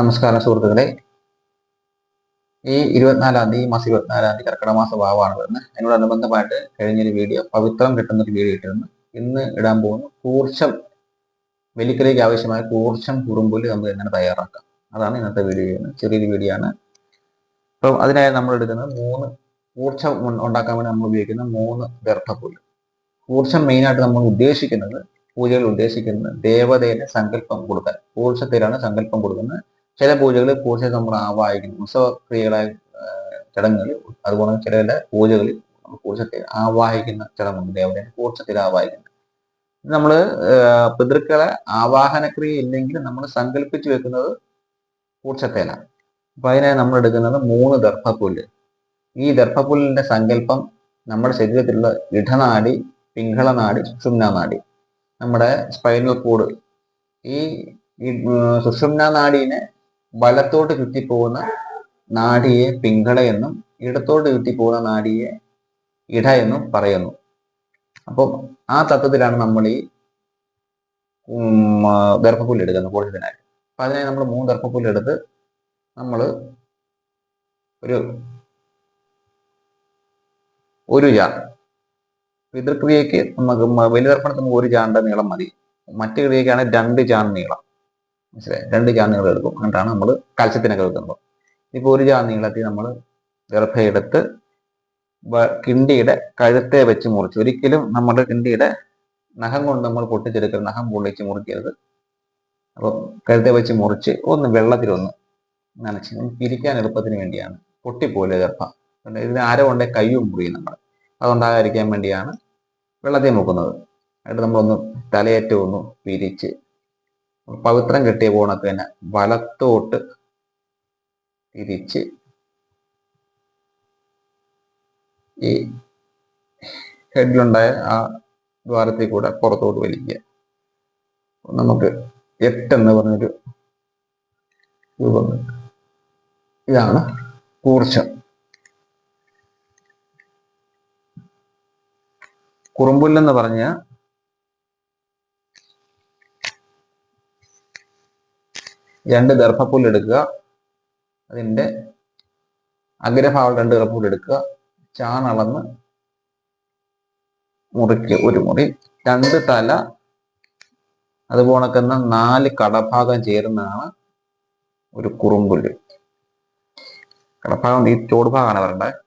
നമസ്കാരം സുഹൃത്തുക്കളെ. ഈ ഇരുപത്തിനാലാം തീയതി ഈ മാസം ഇരുപത്തിനാലാം തീയതി കർക്കിടക മാസ ഭാവമാണ് വരുന്നത്. അതിനോടനുബന്ധമായിട്ട് കഴിഞ്ഞൊരു വീഡിയോ പവിത്രം കിട്ടുന്ന ഒരു വീഡിയോ ഇട്ടിരുന്നു. ഇന്ന് ഇടാൻ പോകുന്നു കൂർച്ചം വെലിക്കലേക്ക് ആവശ്യമായ കൂർച്ചം കുറുമ്പുൽ നമുക്ക് എങ്ങനെ തയ്യാറാക്കാം. അതാണ് ഇന്നത്തെ വീഡിയോ ചെറിയൊരു വീഡിയോ ആണ്. അപ്പം അതിനായി നമ്മൾ എടുക്കുന്നത് മൂന്ന് കൂർച്ചം ഉണ്ടാക്കാൻ വേണ്ടി നമ്മൾ ഉപയോഗിക്കുന്ന മൂന്ന് ഗർഭപ്പുല്ല് കൂർച്ചം മെയിനായിട്ട് നമ്മൾ ഉദ്ദേശിക്കുന്നത് പൂജകൾ ഉദ്ദേശിക്കുന്നത് ദേവതയുടെ സങ്കല്പം കൊടുക്കാൻ. കൂർച്ചത്തിലാണ് സങ്കല്പം കൊടുക്കുന്നത്. ചില പൂജകളിൽ കൂർച്ചത്തെ നമ്മൾ ആവാഹിക്കുന്നു ഉത്സവ ക്രിയകളായ ചടങ്ങുകളിൽ അതുപോലെ ചില പൂജകളിൽ നമ്മൾ കൂർച്ചത്തെ ആവാഹിക്കുന്ന ചടങ്ങുണ്ട്. ദേവതയെ കൂർച്ചത്തിൽ ആവാഹിക്കുന്നത് നമ്മൾ പിതൃക്കളെ ആവാഹനക്രിയ ഇല്ലെങ്കിൽ നമ്മൾ സങ്കല്പിച്ചു വെക്കുന്നത് കൂർച്ചത്തേലാണ് അപ്പൊ അതിനായി നമ്മൾ എടുക്കുന്നത് മൂന്ന് ദർഭപ്പുല്ല്. ഈ ദർഭപ്പുല്ലിന്റെ സങ്കല്പം നമ്മുടെ ശരീരത്തിലുള്ള ഇടനാടി പിങ്കളനാടി സുഷുമ്നാനാടി നമ്മുടെ സ്പൈനൽ കോഡ് ഈ ഈ, ഉം, സുഷുമ്ന നാഡീനെ വലത്തോട്ട് ചുറ്റിപ്പോകുന്ന നാഡിയെ പിങ്കള എന്നും ഇടത്തോട്ട് ചുറ്റിപ്പോകുന്ന നാഡിയെ ഇട എന്നും പറയുന്നു. അപ്പം ആ തത്വത്തിലാണ് നമ്മൾ ഈ ദർഭപ്പുല്ല് എടുക്കുന്നത് കോഴിതിനായി അപ്പൊ അതിനായി നമ്മൾ മൂന്ന് ദർഭപ്പുല്ല് എടുത്ത് നമ്മൾ ഒരു ഒരു ജാ പിതൃക്രിയക്ക് നമുക്ക് വലിയ ദർപ്പണത്തിന് ഒരു ജാണ്ട നീളം മതി. മറ്റു ക്രിയക്കാണെങ്കിൽ രണ്ട് ജാൻ നീളം. മനസ്സിലായി? രണ്ട് നീളം എടുക്കും. എന്നിട്ടാണ് നമ്മൾ കൽസ്യത്തിനൊക്കെ വെക്കുന്നത്. ഇപ്പൊ ഒരു ചാൺ നീളത്തിൽ നമ്മൾ ഗർഭയെടുത്ത് കിണ്ടിയുടെ കഴുത്തെ വെച്ച് മുറിച്ച് ഒരിക്കലും നമ്മുടെ കിണ്ടിയുടെ നഖം കൊണ്ട് നമ്മൾ പൊട്ടിച്ചെടുക്കരുത്. നഖം പൊള്ളിച്ച് മുറിക്കരുത്. അപ്പോൾ കഴുത്തെ വെച്ച് മുറിച്ച് ഒന്ന് വെള്ളത്തിലൊന്ന് നനച്ച് പിരിക്കാൻ എളുപ്പത്തിന് വേണ്ടിയാണ് പൊട്ടിപ്പോലെ ഗർഭം. ഇതിന് ആരോ കൊണ്ടേ കയ്യും മുറിയും നമ്മൾ അതുണ്ടാകാതിരിക്കാൻ വേണ്ടിയാണ് വെള്ളത്തിൽ മുക്കുന്നത്. എന്നിട്ട് നമ്മളൊന്ന് തലയേറ്റം ഒന്ന് പിരിച്ച് പവിത്രം കിട്ടിയ പോണക്ക് തന്നെ. വലത്തോട്ട് തിരിച്ച് ഈ ഹെഡിലുണ്ടായ ആ ദ്വാരത്തിൽ കൂടെ പുറത്തോട്ട് വലിക്കുക. നമുക്ക് എട്ടെന്ന് പറഞ്ഞൊരു രൂപം. ഇതാണ് കൂർച്ചം. കുറുമ്പുല്ലെന്ന് പറഞ്ഞ രണ്ട് ദർഭപ്പുല്ല് എടുക്കുക. അതിന്റെ അഗ്രഭാഗം രണ്ട് ദർഭപ്പുല്ല് എടുക്കുക. ചാണളന്ന് മുറിക്ക് ഒരു മുറി. രണ്ട് തല. അതുപോലെ തന്നെ നാല് കടഭാഗം ചേരുന്നതാണ് ഒരു കുറുമ്പുല്ല്. കടഭാഗം ഈ ചോട് ഭാഗമാണ് വരേണ്ടത്.